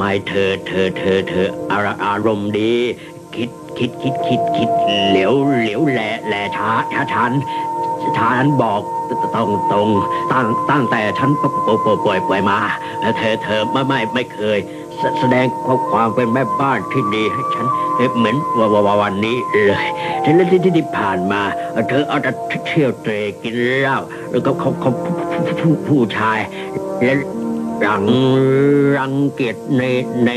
วันนี้ทำไมเธอ เธอ เธอ เธออารอารมณ์ดี คิดคิดคิดคิดคิดเหลียวเหลียวแหล่แหล่ช้าช้าชันฉันบอกตรงตรงตั้งตั้งแต่ฉันป่วยป่วยป่วยมาแล้วเธอเธอไม่ไม่ไม่เคย แสดงความเป็นแม่บ้านที่ดีให้ฉันเหมือนวันวันนี้เลยที่ที่ที่ที่ผ่านมา เธอเอาแต่เที่ยวเตรกินเหล้าแล้วก็เขาเขาผู้ชายและรังรังเกียจในใน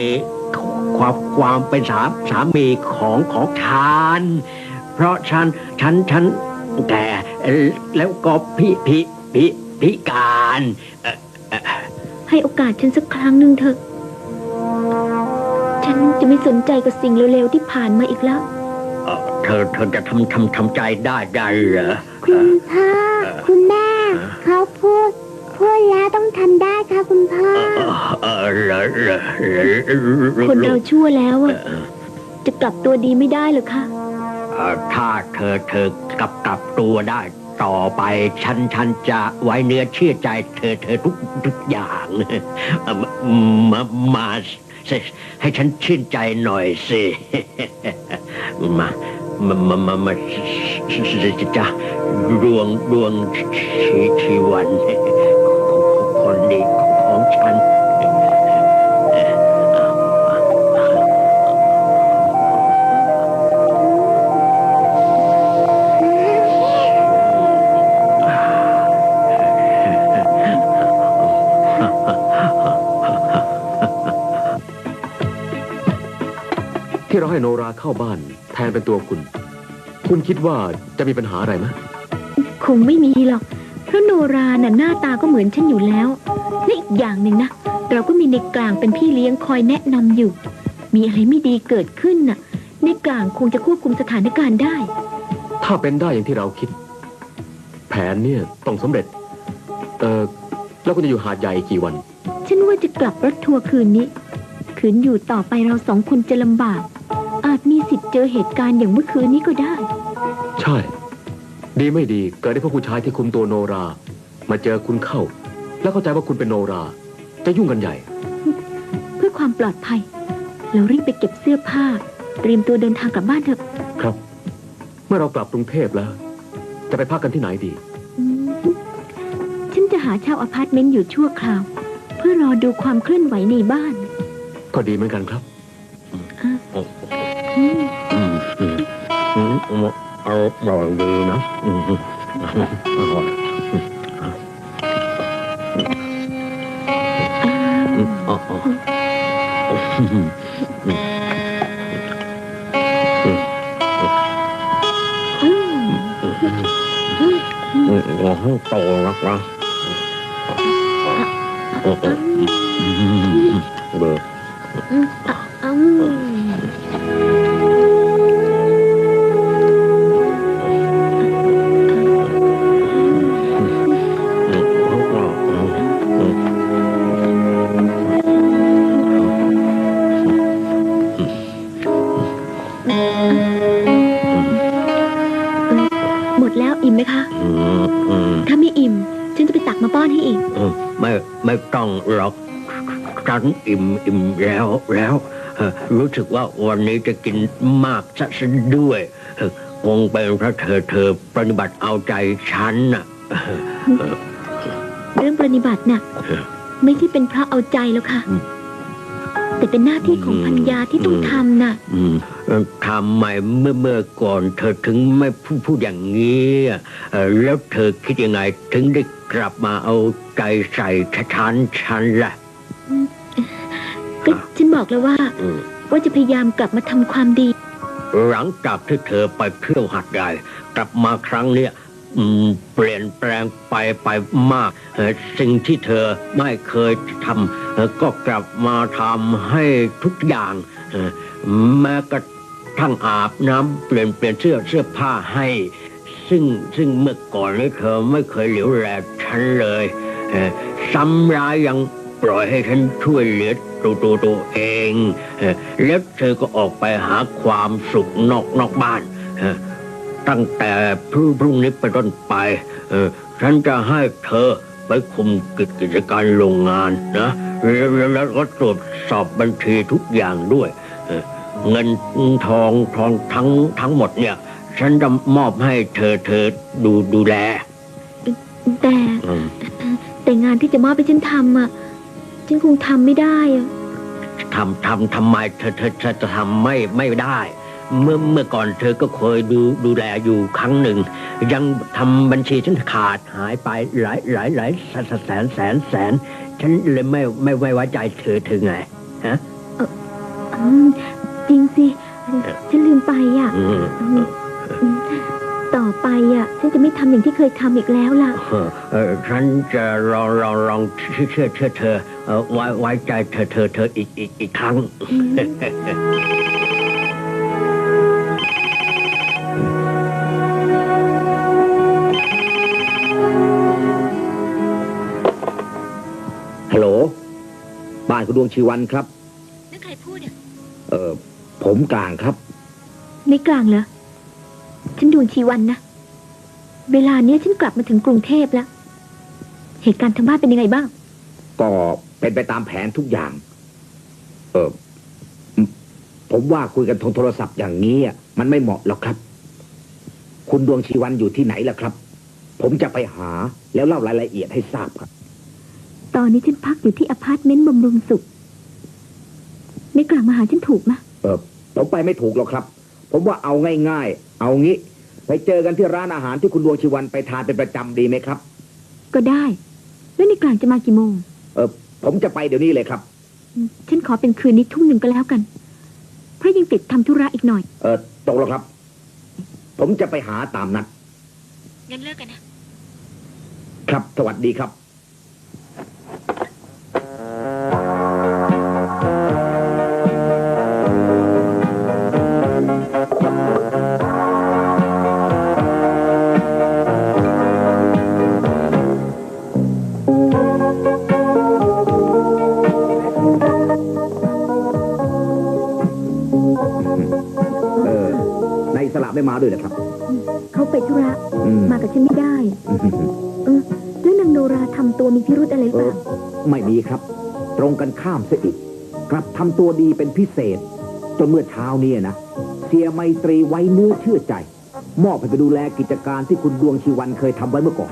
ความความเป็นสาสามีของของฉันเพราะฉันฉันฉันแก่แล้วก็พิพิพิพิการเอ่อเอ่อให้โอกาสฉันสักครั้งหนึ่งเถอะ ฉันจะไม่สนใจกับสิ่งเร็วๆที่ผ่านมาอีกแล้วเอ่อเธอเธอจะทำทำทำใจได้ได้เหรอ คุณพ่อคุณแม่เขาพูด พูดแล้วต้องทำได้ค่ะคุณพ่อเออเออเหรอเหรอเหรอคนเราชั่วแล้วอะจะกลับตัวดีไม่ได้เหรอคะเอ่อถ้าเธอเธอกลับกลับตัวได้ ต่อไปฉันฉันจะไว้เนื้อเชื่อใจ เธอเธอทุกทุกอย่างเอ่อมามาสิให้ฉันชื่นใจหน่อยสิมามามามามาจะดวงดวงชีชีวันคน เราให้โนราเข้าบ้าน แทนเป็นตัวคุณ คุณคิดว่าจะมีปัญหาอะไรไหมคงไม่มีหรอก เพราะโนราน่ะหน้าตาก็เหมือนฉันอยู่แล้ว และอีกอย่างหนึ่งนะ เราก็มีในกลางเป็นพี่เลี้ยงคอยแนะนำอยู่ มีอะไรไม่ดีเกิดขึ้นน่ะ ในกลางคงจะควบคุมสถานการณ์ได้ ถ้าเป็นได้อย่างที่เราคิด แผนเนี่ยต้องสำเร็จ เออแล้วคุณจะอยู่หาดใหญ่กี่วัน ฉันว่าจะกลับรถทัวร์คืนนี้ คืนอยู่ต่อไปเราสองคนจะลำบาก อาจมีสิทธิ์เจอเหตุการณ์อย่างเมื่อคืนนี้ก็ได้ ใช่ ดีไม่ดีเกิดได้พวกผู้ชายที่คุมตัวโนรา มาเจอคุณเข้า แล้วเข้าใจว่าคุณเป็นโนรา จะยุ่งกันใหญ่ เพื่อความปลอดภัย เรารีบไปเก็บเสื้อผ้า เตรียมตัวเดินทางกลับบ้านเถอะ ครับ เมื่อเรากลับกรุงเทพแล้ว จะไปพักกันที่ไหนดีอืมฉันจะหาเช่าอพาร์ตเมนต์อยู่ชั่วคราว เพื่อรอดูความเคลื่อนไหวในบ้าน ก็ดีเหมือนกันครับอืมอืม อืมอืมอืมอร่ ไม่ไม่ต้องหรอกฉันอิ่มอิ่มแล้วแล้วเอ่อรู้สึกว่าวันนี้จะกินมากซะซะด้วยเอ่อคงเป็นเพราะเธอเธอปฏิบัติเอาใจฉันน่ะเรื่องปฏิบัติน่ะเออไม่ใช่เป็นเพราะเอาใจแล้วค่ะอืม แต่เป็นหน้าที่ของอืมภรรยาที่ต้องทำน่ะอืมเอ่อทำไมเมื่อเมื่อก่อน เธอถึงไม่พูดพูดอย่างนี้อะเอ่อแล้วเธอคิดยังไง ถึงได้กลับมาเอาใจใส่ฉันฉันล่ะก็ฉันบอกแล้วว่าอืมว่าจะพยายามกลับมาทำความดี หลังจากที่เธอไปเที่ยวหัดใหญ่กลับมาครั้งเนี้ยอืม เปลี่ยนแปลงไปไปมาก สิ่งที่เธอไม่เคยทำก็กลับมาทำให้ทุกอย่าง แม้กระทั่งอาบน้ำเปลี่ยนเปลี่ยนเสื้อเสื้อผ้าให้ ซึ่งซึ่งเมื่อก่อนนี้เธอไม่เคยเหลียวแลฉันเลยซ้ำร้ายยังปล่อยให้ฉันช่วยเหลือตัวตัวตัวเองเอ่อแล้วเธอก็ออกไปหาความสุขนอกนอกบ้านเตั้งแต่พรุ่งพรุ่งนี้ไปนต้นไป เอ่อฉันจะให้เธอไปคุมกิจกิจการโรงงานนะแล้วแล้วแล้วก็ตรวจสอบบัญชีทุกอย่างด้วยเอ่อเงินทองทองทั้งทั้งหมดเนี่ย ฉันจะมอบให้เธอเธอดูดูแล แต่อืมแต่งานที่จะมอบให้ฉันทำอะฉันคงทำไม่ได้อะทำทำทำไมเธอเธอเธอจะทำไม่ไม่ได้ เมื่อเมื่อก่อนเธอก็เคยดูดูแลอยู่ครั้งหนึ่ง ยังทำบัญชีฉันขาดหายไปหลายหลายหลายแสนแสนแสนแสน ฉันเลยไม่ไม่ไว้ไว้ใจเธอเธอไงอืมจริงสิ ฉันลืมไปอะอืมอืมอืมต่อไปอะ ฉันจะไม่ทำอย่างที่เคยทำอีกแล้วล่ะ เออเออฉันจะลองลองลองเชื่อเชื่อเชื่อเธอเออไว้ไว้ใจเธอเธอเธออีกอีกอีกครั้ง อืม ดวงชีวันครับ นั่นใครพูดอะเออผมกลางครับในกลางเหรอ ฉันดวงชีวันนะ เวลาเนี้ยฉันกลับมาถึงกรุงเทพแล้ว เหตุการณ์ทางบ้านเป็นยังไงบ้าง ก็เป็นไปตามแผนทุกอย่าง เออผมผมว่าคุยกันทางโทรศัพท์อย่างนี้อะมันไม่เหมาะหรอกครับ คุณดวงชีวันอยู่ที่ไหนล่ะครับ ผมจะไปหาแล้วเล่ารายละเอียดให้ทราบครับ ตอนนี้ฉันพักอยู่ที่อพาร์ตเมนต์บำรุงสุขในกลางมาหาฉันถูกมะเออผมไปไม่ถูกหรอกครับ ผมว่าเอาง่ายๆ เอางี้ ไปเจอกันที่ร้านอาหารที่คุณดวงชีวันไปทานเป็นประจำดีไหมครับ ก็ได้ แล้วในกลางจะมากี่โมง เออผมจะไปเดี๋ยวนี้เลยครับอืมฉันขอเป็นคืนนี้ทุ่มหนึ่งก็แล้วกัน เพราะยังติดทำธุระอีกหน่อย เออตกแล้วครับ ผมจะไปหาตามนัดงั้นเลิกกันนะ ครับ สวัสดีครับำตัวมีพิรุธอะไรหรือเอเปอล่า ไม่มีครับ ตรงกันข้ามซะอีก กลับทำตัวดีเป็นพิเศษ จนเมื่อเช้านี้นะ เสียไมตรีไว้เนื้อเชื่อใจ มอบให้ไปดูแลกิจการที่คุณดวงชีวันเคยทำไว้เมื่อก่อน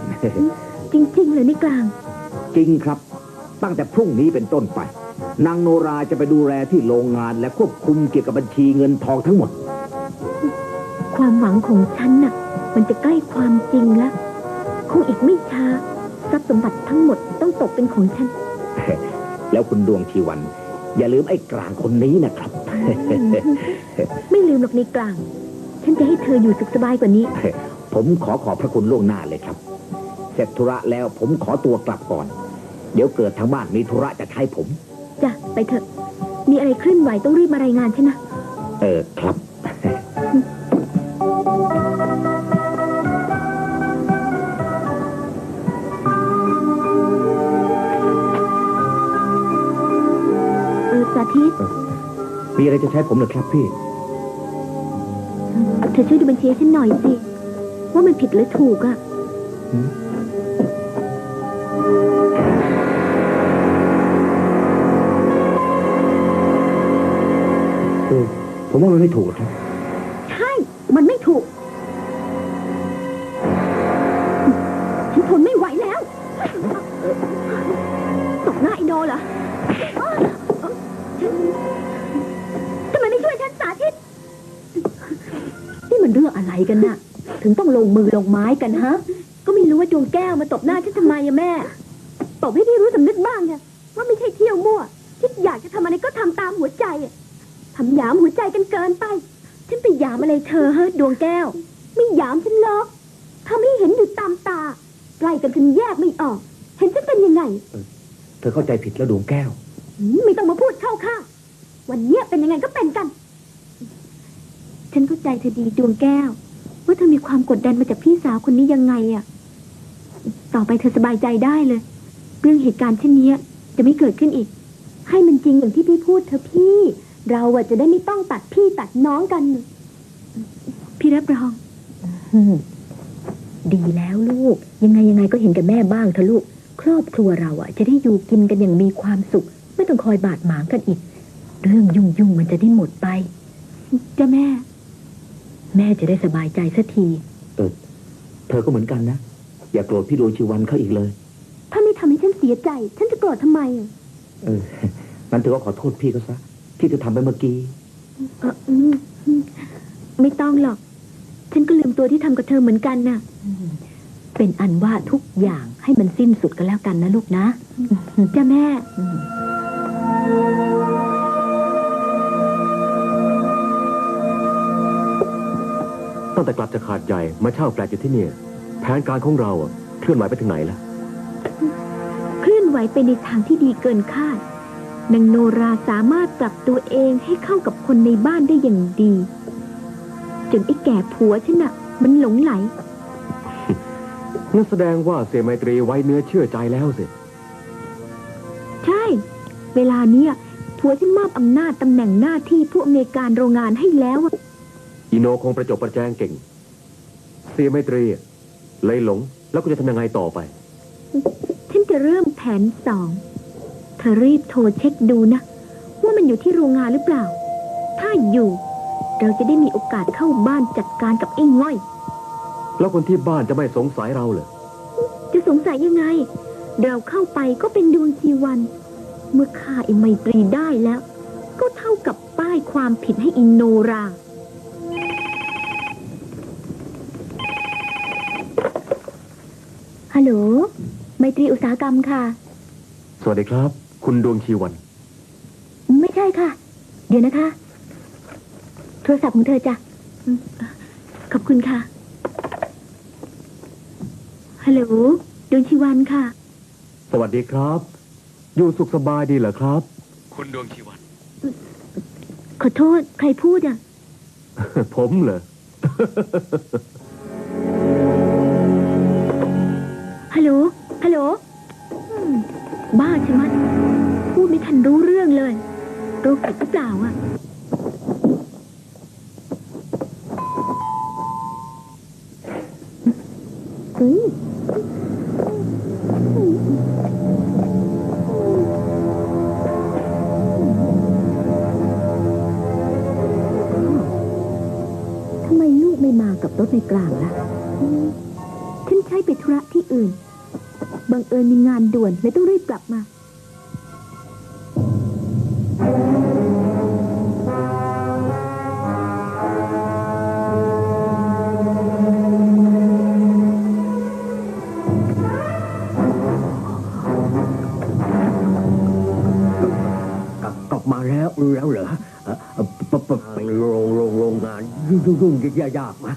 จริงๆเลยในกลาง จริงครับ ตั้งแต่พรุ่งนี้เป็นต้นไป นางโนราจะไปดูแลที่โรงงานและควบคุมเกี่ยวกับบัญชีเงินทองทั้งหมด ความหวังของฉันน่ะ มันจะใกล้ความจริงแล้วคงอีกไม่ช้า ทรัพย์สมบัติทั้งหมดต้องตกเป็นของฉัน แล้วคุณดวงชีวัน อย่าลืมไอ้กลางคนนี้นะครับ ไม่ลืมหรอกในกลาง ฉันจะให้เธออยู่สุขสบายกว่านี้ ผมขอขอบพระคุณล่วงหน้าเลยครับ เสร็จธุระแล้วผมขอตัวกลับก่อน เดี๋ยวเกิดทางบ้านมีธุระจะใช้ผม จ้ะ ไปเถอะ มีอะไรเคลื่อนไหวต้องรีบมารายงานฉันนะ อะไรจะใช้ผมเหรือครับพี่ เธอช่วยดูบัญชีให้ฉันหน่อยสิ ว่ามันผิดหรือถูกอะเออผมว่ามันไม่ถูกหรอกครับ ใช่ มันไม่ถูก กันน่ะ ถึงต้องลงมือลงไม้กันฮะ ก็ไม่รู้ว่าดวงแก้วมาตบหน้าฉันทำไมอะแม่ ตบให้พี่รู้สำนึกบ้างเนี่ยว่าไม่ใช่เที่ยวมั่ว คิดอยากจะทำอะไรก็ทำตามหัวใจอะทำหยามหัวใจกันเกินไป ฉันไปหยามอะไรเธอฮะ ดวงแก้ว ไม่หยามฉันหรอกทำให้เห็นอยู่ตามตาใกล้กันจนแยกไม่ออก เห็นฉันเป็นยังไง เธอเข้าใจผิดแล้วดวงแก้ว หืมไม่ต้องมาพูดเข้าข้างวันเนี้ยเป็นยังไงก็เป็นกัน ฉันเข้าใจเธอดีดวงแก้ว ว่าเธอมีความกดดันมาจากพี่สาวคนนี้ยังไงอะต่อไปเธอสบายใจได้เลย เรื่องเหตุการณ์เช่นเนี้ยจะไม่เกิดขึ้นอีก ให้มันจริงอย่างที่พี่พูดเถอะพี่ เราอะจะได้ไม่ต้องตัดพี่ตัดน้องกัน พี่รับรอง ดีแล้วลูก ยังไงยังไงก็เห็นกับแม่บ้างเถอะลูก ครอบครัวเราอะจะได้อยู่กินกันอย่างมีความสุข ไม่ต้องคอยบาดหมางกันอีก เรื่องยุ่งยุ่งๆมันจะได้หมดไปจ้ะแม่ แม่จะได้สบายใจสักทีเธอก็เหมือนกันนะ อย่าโกรธพี่ดวงชีวันเขาอีกเลย ถ้าไม่ทำให้ฉันเสียใจ ฉันจะโกรธทำไมอะเอองั้นเธอก็ขอโทษพี่เขาซะ ที่เธอทำไปเมื่อกี้ เอออืมอืมไม่ต้องหรอก ฉันก็ลืมตัวที่ทำกับเธอเหมือนกันน่ะ เป็นอันว่าทุกอย่างให้มันสิ้นสุดกันแล้วกันนะลูกนะ จ้ะแม่ ตั้งแต่กลับจากขาดใหญ่มาเช่าแฟลตอยู่ที่เนี่ย แผนการของเราอะเคลื่อนไหวไปถึงไหนแล้ว เคลื่อนไหวไปในทางที่ดีเกินคาดนางโนราสามารถปรับตัวเองให้เข้ากับคนในบ้านได้อย่างดีจนไอ้แก่ผัวฉันน่ะ มันหลงไหล นั่นแสดงว่าเสียไมตรีไว้เนื้อเชื่อใจแล้วสิ ใช่ เวลาเนี้ยผัวฉันมอบอำนาจตำแหน่งหน้าที่ผู้อำนวยการโรงงานให้แล้วอะ อีโนคงประจบประแจงเก่ง เสียไมตรีอะเลยหลง แล้วก็จะทำยังไงต่อไป ฉันจะเริ่มแผนสอง เธอรีบโทรเช็คดูนะ ว่ามันอยู่ที่โรงงานหรือเปล่า ถ้าอยู่ เราจะได้มีโอกาสเข้าบ้านจัดการกับไอ้ง่อย แล้วคนที่บ้านจะไม่สงสัยเราเหรอ จะสงสัยยังไง เราเข้าไปก็เป็นดวงชีวัน เมื่อฆ่าไอ้ไมตรีได้แล้ว ก็เท่ากับป้ายความผิดให้อินโนรา ฮัลโหล ไมตรีอุตสาหกรรมค่ะ สวัสดีครับ คุณดวงชีวัน ไม่ใช่ค่ะ เดี๋ยวนะคะ โทรศัพท์ของเธอจ้ะขอบคุณค่ะ ฮัลโหล ดวงชีวันค่ะ สวัสดีครับ อยู่สุขสบายดีเหรอครับ คุณดวงชีวัน ขอโทษ ใครพูดอะ ผมเหรอ รู้เรื่องเลยโรคจิตหรือเปล่าอะอืมทำไมลูกไม่มากับรถในกลางล่ะ งยุ่งยุ่ยากยากนะ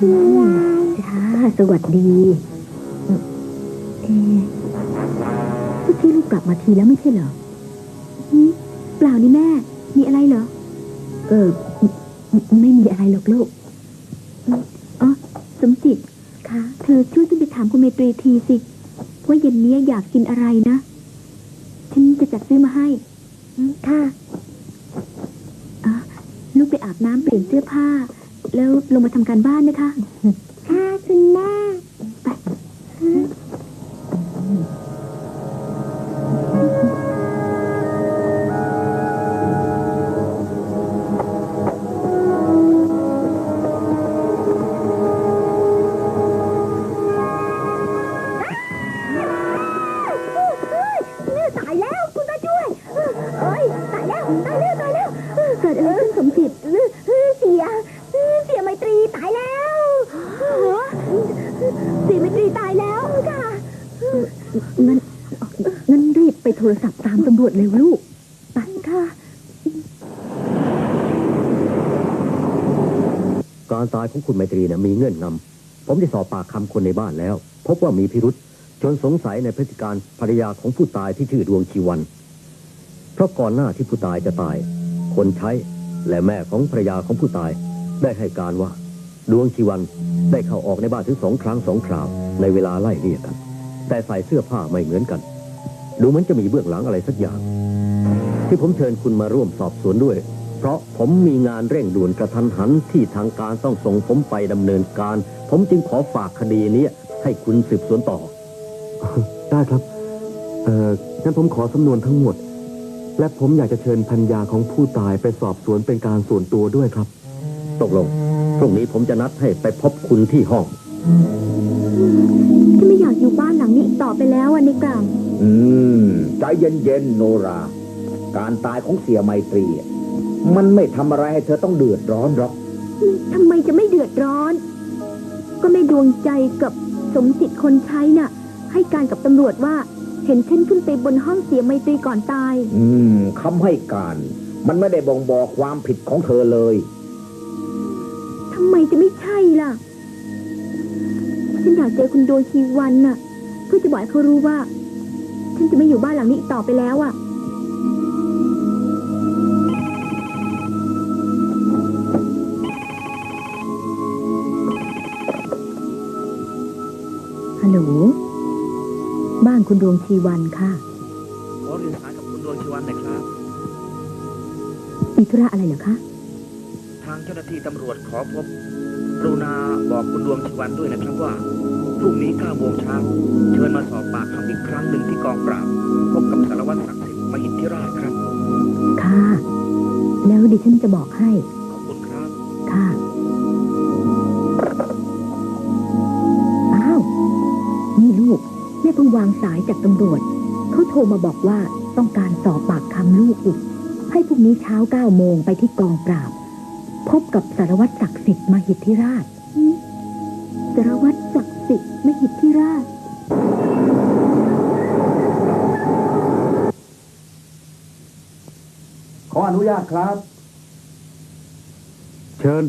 จ้าสวัสดีเอ่อเอ๊ะเมื่อกี้ลูกกลับมาทีแล้วไม่ใช่เหรอเปล่านี่แม่ มีอะไรเหรอ เออไม่ไม่มีอะไรหรอกลูกอ๋อสมจิตคะเธอช่วยขึ้นไปถามคุณเมตรีทีสิ ว่าเย็นนี้อยากกินอะไรนะ ฉันจะจัดซื้อมาให้ค่ะอะลูกไปอาบน้ำเปลี่ยนเสื้อผ้า แล้วลงมาทำการบ้านนะคะ ค่ะคุณแม่ ไป ของคุณไมตรีเนี่ยมีเงื่อนงำผมได้สอบปากคำคนในบ้านแล้ว พบว่ามีพิรุษจนสงสัยในพฤติการภรรยาของผู้ตายที่ชื่อดวงชีวัน เพราะก่อนหน้าที่ผู้ตายจะตาย คนใช้และแม่ของภรรยาของผู้ตาย ได้ให้การว่า ดวงชีวันได้เข้าออกในบ้านถึงสองครั้งสองคราวในเวลาไล่เรียกกัน แต่ใส่เสื้อผ้าไม่เหมือนกัน ดูเหมือนจะมีเบื้องหลังอะไรสักอย่าง ที่ผมเชิญคุณมาร่วมสอบสวนด้วย เพราะผมมีงานเร่งด่วนกระทันหันที่ทางการต้องส่งผมไปดำเนินการ ผมจึงขอฝากคดีนี้ให้คุณสืบสวนต่อ ได้ครับ เอ่องั้นผมขอสำนวนทั้งหมด และผมอยากจะเชิญพัญญาของผู้ตายไปสอบสวนเป็นการส่วนตัวด้วยครับ ตกลง พรุ่งนี้ผมจะนัดให้ไปพบคุณที่ห้องฉันไม่อยากอยู่บ้านหลังนี้อีกต่อไปแล้วอะในกลาง อืม ใจเย็นๆโนรา การตายของเสียไมตรีอะ มันไม่ทำอะไรให้เธอต้องเดือดร้อนหรอก ทำไมจะไม่เดือดร้อน ก็ไม่ดวงใจกับสมจิตคนใช้น่ะ ให้การกับตำรวจว่า เห็นฉันขึ้นไปบนห้องเสียไมตรีก่อนตาย อืมคำให้การ มันไม่ได้บ่งบอกความผิดของเธอเลย ทำไมจะไม่ใช่ล่ะ ฉันอยากเจอคุณดวงชีวันน่ะ เพื่อจะบอกให้เขารู้ว่า ฉันจะไม่อยู่บ้านหลังนี้อีกต่อไปแล้วอะ หลบ้านคุณดวงชีวันค่ะ ขอเรียนสายกับคุณดวงชีวันหน่อยครับ มีธุระอะไรเหรอคะ ทางเจ้าหน้าที่ตำรวจขอพบกรุณาบอกคุณดวงชีวันด้วยนะครับว่าพรุ่งนี้9โมงเช้าเชิญมาสอบปากคำอีกครั้งหนึ่งที่กองปราบพบกับสารวัตรศักดิ์สิทธิ์มหิทธิราชครับ ค่ะ แล้วดิฉันจะบอกให้ วางสายจากตำรวจ เขาโทรมาบอกว่าต้องการสอบปากคำลูกอีกให้พรุ่งนี้เช้าเก้าโมงไปที่กองปราบ พบกับสารวัตรศักดิ์สิทธิ์มหิทธิราชสารวัตรศักดิ์สิทธิ์มหิทธิราช ขออนุญาตครับ เชิญ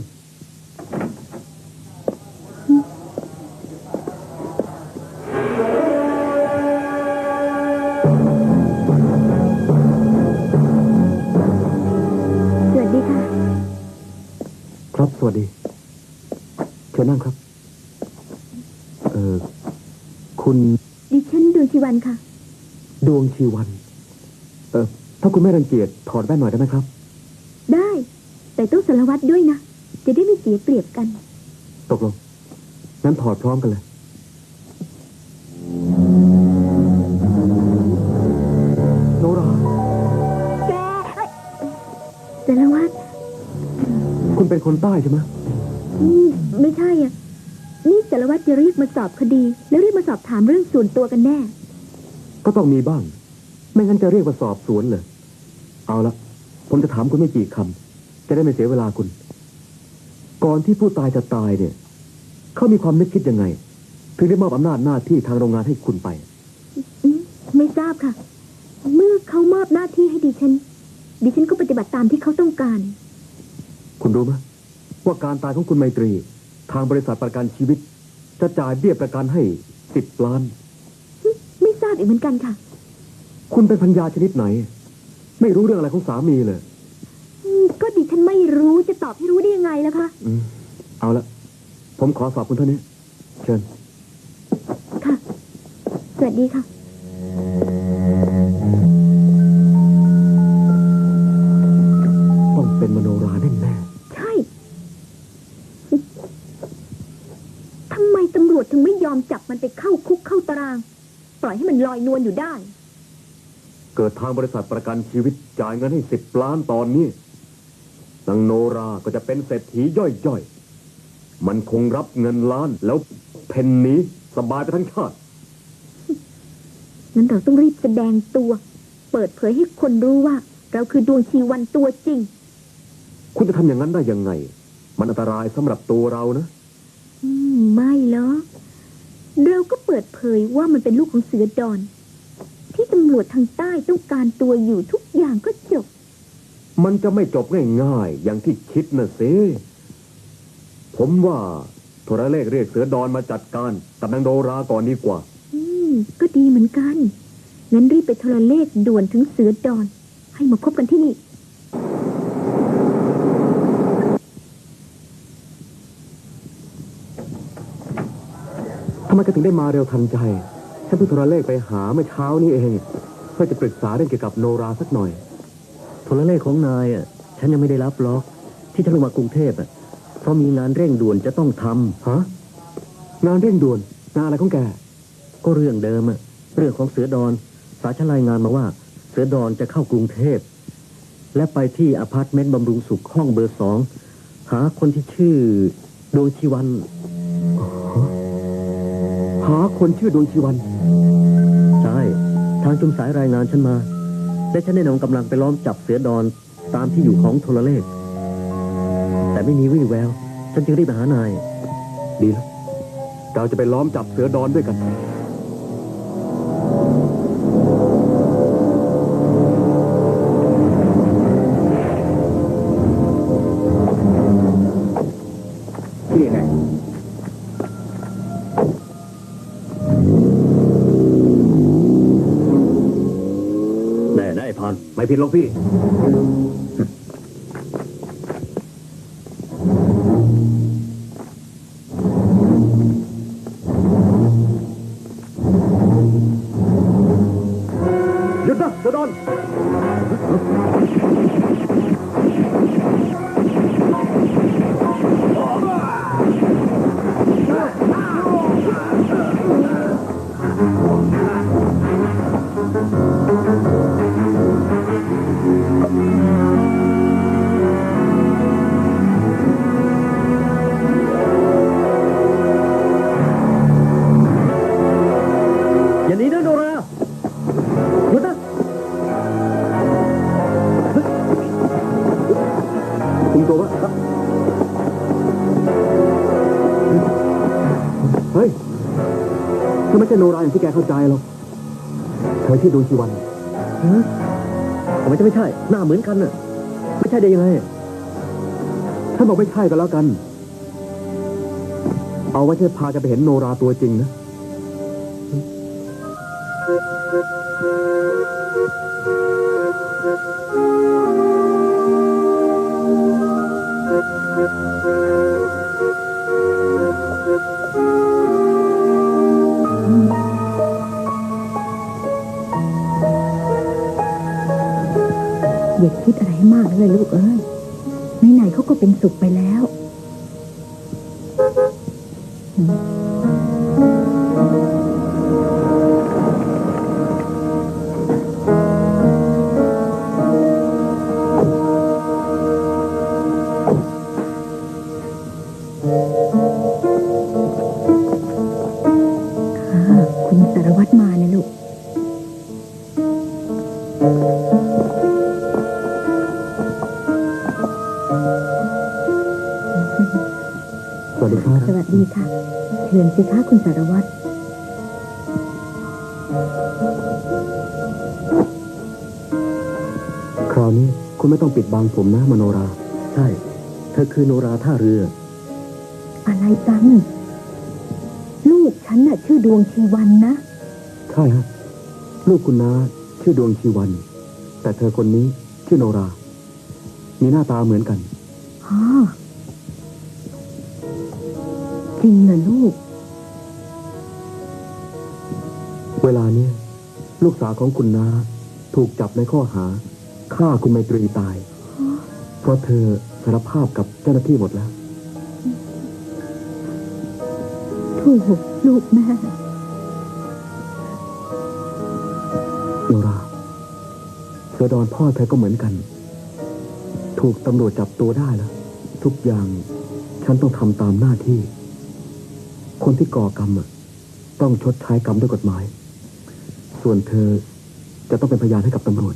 นั่งครับ เอ่อคุณ ดิฉันดวงชีวันค่ะ ดวงชีวัน เออถ้าคุณไม่รังเกียจถอดแว่นหน่อยได้ไหมครับ ได้ แต่ต้องสารวัตรด้วยนะ จะได้ไม่เสียเปรียบกัน ตกลงงั้นถอดพร้อมกันเลยโนราแกสารวัตรคุณเป็นคนใต้ใช่ไหม อืมไม่ใช่อะ นี่สารวัตรจะเรียกมาสอบคดี แล้วเรียกมาสอบถามเรื่องส่วนตัวกันแน่ ก็ต้องมีบ้าง ไม่งั้นจะเรียกว่าสอบสวนเลยเอาละผมจะถามคุณไม่กี่คำจะได้ไม่เสียเวลาคุณ ก่อนที่ผู้ตายจะตายเนี่ย เขามีความนึกคิดยังไง ถึงได้มอบอำนาจหน้าที่ทางโรงงานให้คุณไปอืมไม่ทราบค่ะ เมื่อเขามอบหน้าที่ให้ดิฉันดิฉันก็ปฏิบัติตามที่เขาต้องการ คุณรู้ไหม ว่าการตายของคุณไมตรี ทางบริษัทประกันชีวิต จะจ่ายเบี้ยประกันให้สิบล้าน ไม่ทราบอีกเหมือนกันค่ะ คุณเป็นพัญญาชนิดไหน ไม่รู้เรื่องอะไรของสามีเลยอืมก็ดิฉันไม่รู้จะตอบให้รู้ได้ยังไงล่ะคะอืมเอาละผมขอสอบคุณเท่านี้ เชิญ ค่ะ สวัสดีค่ะ ล่อยให้มันลอยนวลอยู่ได้ๆเกิดทางบริษัทประกันชีวิตจ่ายเงินให้สิบล้านตอนนี้นางโนราก็จะเป็นเศรษฐีย่อยๆ มันคงรับเงินล้านแล้วเพนหนี้สบายไปทั้งชาติงั้นเราต้องรีบแสดงตัว เปิดเผยให้คนรู้ว่า เราคือดวงชีวันตัวจริง คุณจะทำอย่างนั้นได้ยังไง มันอันตรายสำหรับตัวเรานะ อืม ไม่หรอกเราก็ เปิดเผยว่ามันเป็นลูกของเสือดอน ที่ตำรวจทางใต้ต้องการตัวอยู่ทุกอย่างก็จบ มันจะไม่จบง่ายๆ อย่างที่คิดนะสิผมว่าโทรเลขเรียกเสือดอนมาจัดการกับนางโดราก่อนดีกว่า อืม ก็ดีเหมือนกัน งั้นรีบไปโทรเลขด่วนถึงเสือดอน ให้มาพบกันที่นี่ ไมก็ถึงได้มาเร็วทันใจ ฉันเพิ่งโทรเลขไปหาเมื่อเช้านี้เอง เพื่อจะปรึกษาเรื่องเกี่ยวกับโนราสักหน่อย โทรเลขของนายอะ ฉันยังไม่ได้รับล็อก ที่ฉันลงมากรุงเทพอะ เพราะมีงานเร่งด่วนจะต้องทำฮะ งานเร่งด่วนงานอะไรของแก ก็เรื่องเดิมอะ เรื่องของเสือดอน สายฉันรายงานมาว่า เสือดอนจะเข้ากรุงเทพ และไปที่อพาร์ตเมนต์บำรุงสุขห้องเบอร์สอง หาคนที่ชื่อดวงชีวัน หาคนชื่อดวงชีวัน ใช่ ทางจุมสายรายงานฉันมา และฉันได้นำกำลังไปล้อมจับเสือดอนตามที่อยู่ของโทรเลข แต่ไม่มีวี่แวว ฉันจึงรีบมาหานาย ดีแล้ว เราจะไปล้อมจับเสือดอนด้วยกัน ผิดหรอกพี่ ไม่ใช่โนราอย่างที่แกเข้าใจหรอกเธอชื่อดวงชีวันฮะทำไมจะไม่ใช่ หน้าเหมือนกันน่ะ ไม่ใช่ได้ยังไงถ้าบอกไม่ใช่ก็แล้วกัน เอาไว้จะพากันไปเห็นโนราตัวจริงนะอย่ เลยลูกเอ้ยไหนๆเขาก็เป็นสุข สวัสดีครับ สวัสดีค่ะเชิญสิคะคุณสารวัตร คราวนี้คุณไม่ต้องปิดบังผมนะมโนรา ใช่ เธธอคือโนราท่าเรือ อะไรกัน ลูกฉันน่ะชื่อดวงชีวันนะ ใช่ฮะ ลูกคุณน้าชื่อดวงชีวัน แต่เธอคนนี้ชื่อโนรา มีหน้าตาเหมือนกัน จริงเหรอลูก เวลาเนี้ยลูกสาวของคุณน้าถูกจับในข้อหาฆ่าคุณไมตรีตาย เพราะเธอสารภาพกับเจ้าหน้าที่หมดแล้ว ถูกลูกแม่โนราเสือดอนพ่อเธอก็เหมือนกัน ถูกตำรวจจับตัวได้แล้ว ทุกอย่างฉันต้องทำตามหน้าที่ คนที่ก่อกรรมต้องชดใช้กรรมด้วยกฎหมาย ส่วนเธอจะต้องเป็นพยานให้กับตำรวจ